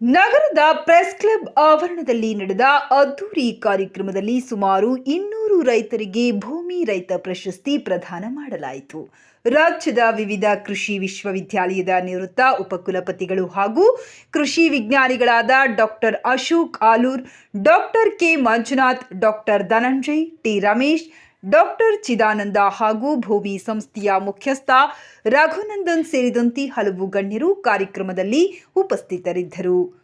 ನಗರದ press club ಆವರಣದಲ್ಲಿ ನಡೆದ ಅದ್ದೂರಿ ಕಾರ್ಯಕ್ರಮದಲ್ಲಿ ಸುಮಾರು ಇನ್ನೂರು ರೈತರಿಗೆ ಭೂಮಿ ರೈತ ಪ್ರಶಸ್ತಿ ಪ್ರದಾನ ಮಾಡಲಾಯಿತು. ರಾಜ್ಯದ ವಿವಿಧ ಕೃಷಿ ವಿಶ್ವವಿದ್ಯಾಲಯದ ನಿವೃತ್ತ ಉಪಕುಲಪತಿಗಳು ಹಾಗೂ ಕೃಷಿ ವಿಜ್ಞಾನಿಗಳಾದ doctor Ashok Alur, doctor K Manjunath, doctor Dhananjay, T Ramesh doctor Chidananda ಹಾಗೂ ಭೂಮಿ ಸಂಸ್ಥೆಯ ಮುಖ್ಯಸ್ಥ ರಘುನಂದನ್ ಸೇರಿದಂತೆ ಹಲವು ಗಣ್ಯರು ಕಾರ್ಯಕ್ರಮದಲ್ಲಿ ಉಪಸ್ಥಿತರಿದ್ದರು.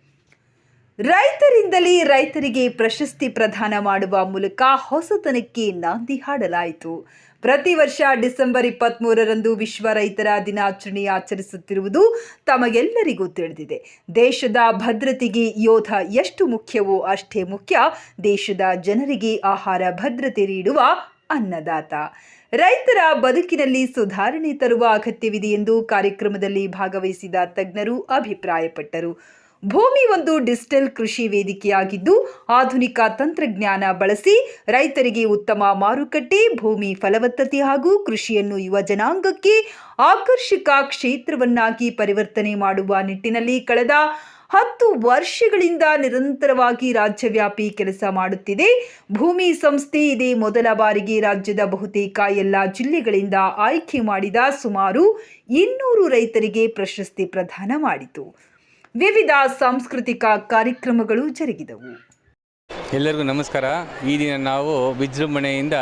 ರೈತರಿಂದಲೇ ರೈತರಿಗೆ ಪ್ರಶಸ್ತಿ ಪ್ರದಾನ ಮಾಡುವ ಮೂಲಕ ಹೊಸತನಕ್ಕೆ ನಾಂದಿ ಹಾಡಲಾಯಿತು. ಪ್ರತಿ ವರ್ಷ ಡಿಸೆಂಬರ್ ಇಪ್ಪತ್ತ್ಮೂರರಂದು ವಿಶ್ವ ರೈತರ ದಿನಾಚರಣೆ ಆಚರಿಸುತ್ತಿರುವುದು ತಮಗೆಲ್ಲರಿಗೂ ತಿಳಿದಿದೆ. ದೇಶದ ಭದ್ರತೆಗೆ ಯೋಧ ಎಷ್ಟು ಮುಖ್ಯವೋ ಅಷ್ಟೇ ಮುಖ್ಯ. ದೇಶದ ಜನರಿಗೆ ಆಹಾರ ಭದ್ರತೆ ನೀಡುವ ಅನ್ನದಾತ. ರೈತರ ಬದುಕಿನಲ್ಲಿ ಸುಧಾರಣೆ ತರುವ ಅಗತ್ಯವಿದೆ ಎಂದು ಕಾರ್ಯಕ್ರಮದಲ್ಲಿ ಭಾಗವಹಿಸಿದ ತಜ್ಞರು ಅಭಿಪ್ರಾಯಪಟ್ಟರು. ಭೂಮಿ ಒಂದು ಡಿಜಿಟಲ್ ಕೃಷಿ ವೇದಿಕೆಯಾಗಿದ್ದು, ಆಧುನಿಕ ತಂತ್ರಜ್ಞಾನ ಬಳಸಿ ರೈತರಿಗೆ ಉತ್ತಮ ಮಾರುಕಟ್ಟೆ, ಭೂಮಿ ಫಲವತ್ತತೆ ಹಾಗೂ ಕೃಷಿಯನ್ನು ಯುವ ಜನಾಂಗಕ್ಕೆ ಆಕರ್ಷಕ ಕ್ಷೇತ್ರವನ್ನಾಗಿ ಪರಿವರ್ತನೆ ಮಾಡುವ ನಿಟ್ಟಿನಲ್ಲಿ ಕಳೆದ ಹತ್ತು ವರ್ಷಗಳಿಂದ ನಿರಂತರವಾಗಿ ರಾಜ್ಯವ್ಯಾಪಿ ಕೆಲಸ ಮಾಡುತ್ತಿದೆ. ಭೂಮಿ ಸಂಸ್ಥೆ ಇದೇ ಮೊದಲ ಬಾರಿಗೆ ರಾಜ್ಯದ ಬಹುತೇಕ ಎಲ್ಲ ಜಿಲ್ಲೆಗಳಿಂದ ಆಯ್ಕೆ ಮಾಡಿದ ಸುಮಾರು ಇನ್ನೂರು ರೈತರಿಗೆ ಪ್ರಶಸ್ತಿ ಪ್ರದಾನ ಮಾಡಿತು. ವಿವಿಧ ಸಾಂಸ್ಕೃತಿಕ ಕಾರ್ಯಕ್ರಮಗಳು ಜರುಗಿದವು. ಎಲ್ಲರಿಗೂ ನಮಸ್ಕಾರ. ಈ ದಿನ ನಾವು ವಿಜೃಂಭಣೆಯಿಂದ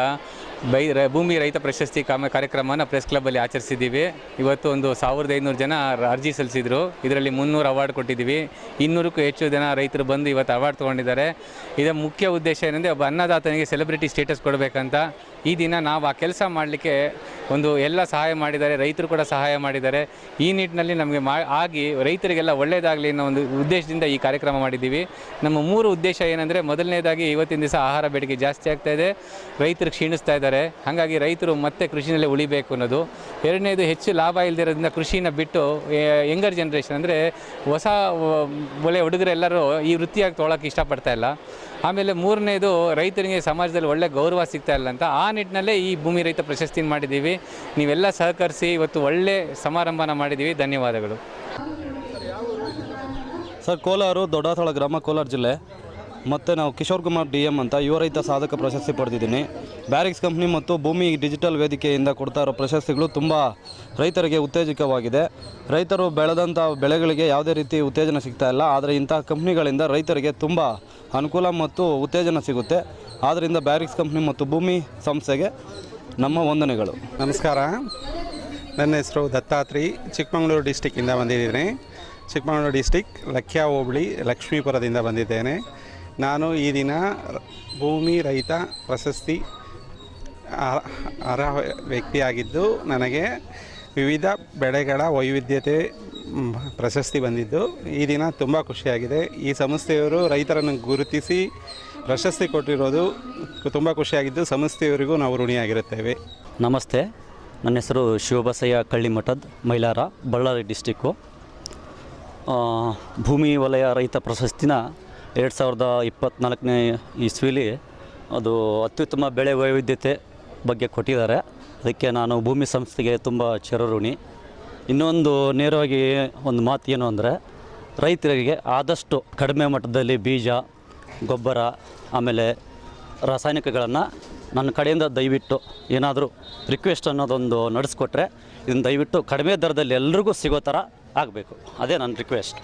ಬೈ ರ ಭೂಮಿ ರೈತ ಪ್ರಶಸ್ತಿ ಕಾಮ ಕಾರ್ಯಕ್ರಮನ ಪ್ರೆಸ್ ಕ್ಲಬ್ಬಲ್ಲಿ ಆಚರಿಸಿದ್ದೀವಿ. ಇವತ್ತು ಒಂದು ಸಾವಿರದ ಐನೂರು ಜನ ಅರ್ಜಿ ಸಲ್ಲಿಸಿದರು. ಇದರಲ್ಲಿ ಮುನ್ನೂರು ಅವಾರ್ಡ್ ಕೊಟ್ಟಿದ್ದೀವಿ. ಇನ್ನೂರಕ್ಕೂ ಹೆಚ್ಚು ಜನ ರೈತರು ಬಂದು ಇವತ್ತು ಅವಾರ್ಡ್ ತೊಗೊಂಡಿದ್ದಾರೆ. ಇದರ ಮುಖ್ಯ ಉದ್ದೇಶ ಏನಂದರೆ, ಒಬ್ಬ ಅನ್ನದಾತನಿಗೆ ಸೆಲೆಬ್ರಿಟಿ ಸ್ಟೇಟಸ್ ಕೊಡಬೇಕಂತ. ಈ ದಿನ ನಾವು ಆ ಕೆಲಸ ಮಾಡಲಿಕ್ಕೆ ಒಂದು ಎಲ್ಲ ಸಹಾಯ ಮಾಡಿದ್ದಾರೆ, ರೈತರು ಕೂಡ ಸಹಾಯ ಮಾಡಿದ್ದಾರೆ. ಈ ನಿಟ್ಟಿನಲ್ಲಿ ನಮಗೆ ಮಾ, ಆಗಿ ರೈತರಿಗೆಲ್ಲ ಒಳ್ಳೆಯದಾಗಲಿ ಅನ್ನೋ ಒಂದು ಉದ್ದೇಶದಿಂದ ಈ ಕಾರ್ಯಕ್ರಮ ಮಾಡಿದ್ದೀವಿ. ನಮ್ಮ ಮೂರು ಉದ್ದೇಶ ಏನಂದರೆ ಮೊದಲನೇದಾಗಿ ಇವತ್ತಿನ ದಿವಸ ಆಹಾರ ಬೇಡಿಕೆ ಜಾಸ್ತಿ ಆಗ್ತಾ ಇದೆ. ರೈತರು ಕ್ಷೀಣಿಸ್ತಾ ಇದ್ದಾರೆ. ಹಾಗಾಗಿ ರೈತರು ಮತ್ತೆ ಕೃಷಿನಲ್ಲೇ ಉಳಿಬೇಕು ಅನ್ನೋದು. ಎರಡನೇದು ಹೆಚ್ಚು ಲಾಭ ಇಲ್ಲದಿರೋದ್ರಿಂದ ಕೃಷಿನ ಬಿಟ್ಟು ಯಂಗರ್ ಜನ್ರೇಷನ್ ಅಂದರೆ ಹೊಸ ವ- ಒಳ್ಳೆ ಹುಡುಗರೆಲ್ಲರೂ ಈ ವೃತ್ತಿಯಾಗಿ ತೊಗೊಳಕ್ಕೆ ಇಷ್ಟಪಡ್ತಾ ಇಲ್ಲ. ಆಮೇಲೆ ಮೂರನೇದು ರೈತರಿಗೆ ಸಮಾಜದಲ್ಲಿ ಒಳ್ಳೆ ಗೌರವ ಸಿಗ್ತಾ ಇಲ್ಲ ಅಂತ. ಆ ನಿಟ್ಟಿನಲ್ಲೇ ಈ ಭೂಮಿ ರೈತ ಪ್ರಶಸ್ತಿನ ಮಾಡಿದ್ದೀವಿ. ನೀವೆಲ್ಲ ಸಹಕರಿಸಿ ಇವತ್ತು ಒಳ್ಳೆ ಸಮಾರಂಭನ ಮಾಡಿದ್ದೀವಿ. ಧನ್ಯವಾದಗಳು. ಸರ್, ಕೋಲಾರು ದೊಡ್ಡಾತಳ ಗ್ರಾಮ, ಕೋಲಾರ ಜಿಲ್ಲೆ. ಮತ್ತು ನಾವು ಕಿಶೋರ್ ಕುಮಾರ್ ಡಿ ಎಂ ಅಂತ ಯುವ ರೈತ ಸಾಧಕ ಪ್ರಶಸ್ತಿ ಪಡೆದಿದ್ದೀನಿ. ಬ್ಯಾರಿಕ್ಸ್ ಕಂಪ್ನಿ ಮತ್ತು ಭೂಮಿ ಡಿಜಿಟಲ್ ವೇದಿಕೆಯಿಂದ ಕೊಡ್ತಾ ಇರೋ ಪ್ರಶಸ್ತಿಗಳು ತುಂಬ ರೈತರಿಗೆ ಉತ್ತೇಜಕವಾಗಿದೆ. ರೈತರು ಬೆಳೆದಂಥ ಬೆಳೆಗಳಿಗೆ ಯಾವುದೇ ರೀತಿ ಉತ್ತೇಜನ ಸಿಗ್ತಾ ಇಲ್ಲ. ಆದರೆ ಇಂತಹ ಕಂಪ್ನಿಗಳಿಂದ ರೈತರಿಗೆ ತುಂಬ ಅನುಕೂಲ ಮತ್ತು ಉತ್ತೇಜನ ಸಿಗುತ್ತೆ. ಆದ್ದರಿಂದ ಬ್ಯಾರಿಕ್ಸ್ ಕಂಪ್ನಿ ಮತ್ತು ಭೂಮಿ ಸಂಸ್ಥೆಗೆ ನಮ್ಮ ವಂದನೆಗಳು. ನಮಸ್ಕಾರ. ನನ್ನ ಹೆಸರು ದತ್ತಾತ್ರಿ. ಚಿಕ್ಕಮಗಳೂರು ಡಿಸ್ಟಿಕ್ಕಿಂದ ಬಂದಿದ್ದೀನಿ. ಚಿಕ್ಕಮಗಳೂರು ಡಿಸ್ಟಿಕ್ ಲಕ್ಯಾ ಹೋಬಳಿ ಲಕ್ಷ್ಮೀಪುರದಿಂದ ಬಂದಿದ್ದೇನೆ. ನಾನು ಈ ದಿನ ಭೂಮಿ ರೈತ ಪ್ರಶಸ್ತಿ ಅರ್ಹ ವ್ಯಕ್ತಿಯಾಗಿದ್ದು ನನಗೆ ವಿವಿಧ ಬೆಳೆಗಳ ವೈವಿಧ್ಯತೆ ಪ್ರಶಸ್ತಿ ಬಂದಿದ್ದು. ಈ ದಿನ ತುಂಬ ಖುಷಿಯಾಗಿದೆ. ಈ ಸಂಸ್ಥೆಯವರು ರೈತರನ್ನು ಗುರುತಿಸಿ ಪ್ರಶಸ್ತಿ ಕೊಟ್ಟಿರೋದು ತುಂಬ ಖುಷಿಯಾಗಿದ್ದು, ಸಂಸ್ಥೆಯವರಿಗೂ ನಾವು ಋಣಿಯಾಗಿರುತ್ತೇವೆ. ನಮಸ್ತೆ. ನನ್ನ ಹೆಸರು ಶಿವಬಸಯ್ಯ ಕಳ್ಳಿಮಠದ್ ಮೈಲಾರ, ಬಳ್ಳಾರಿ ಡಿಸ್ಟಿಕ್ಕು ಭೂಮಿ ವಲಯ ರೈತ ಪ್ರಶಸ್ತಿನ ಎರಡು ಸಾವಿರದ ಇಪ್ಪತ್ತ್ನಾಲ್ಕನೇ ಇಸ್ವಿಲಿ ಅದು ಅತ್ಯುತ್ತಮ ಬೆಳೆ ವೈವಿಧ್ಯತೆ ಬಗ್ಗೆ ಕೊಟ್ಟಿದ್ದಾರೆ. ಅದಕ್ಕೆ ನಾನು ಭೂಮಿ ಸಂಸ್ಥೆಗೆ ತುಂಬ ಚಿರಋಣಿ. ಇನ್ನೊಂದು ನೇರವಾಗಿ ಒಂದು ಮಾತು ಏನು ಅಂದರೆ, ರೈತರಿಗೆ ಆದಷ್ಟು ಕಡಿಮೆ ಮಟ್ಟದಲ್ಲಿ ಬೀಜ, ಗೊಬ್ಬರ, ಆಮೇಲೆ ರಾಸಾಯನಿಕಗಳನ್ನು ನನ್ನ ಕಡೆಯಿಂದ ದಯವಿಟ್ಟು ಏನಾದರೂ ರಿಕ್ವೆಸ್ಟ್ ಅನ್ನೋದೊಂದು ನಡೆಸ್ಕೊಟ್ರೆ, ಇದನ್ನು ದಯವಿಟ್ಟು ಕಡಿಮೆ ದರದಲ್ಲಿ ಎಲ್ರಿಗೂ ಸಿಗೋ ಥರ ಆಗಬೇಕು. ಅದೇ ನನ್ನ ರಿಕ್ವೆಸ್ಟ್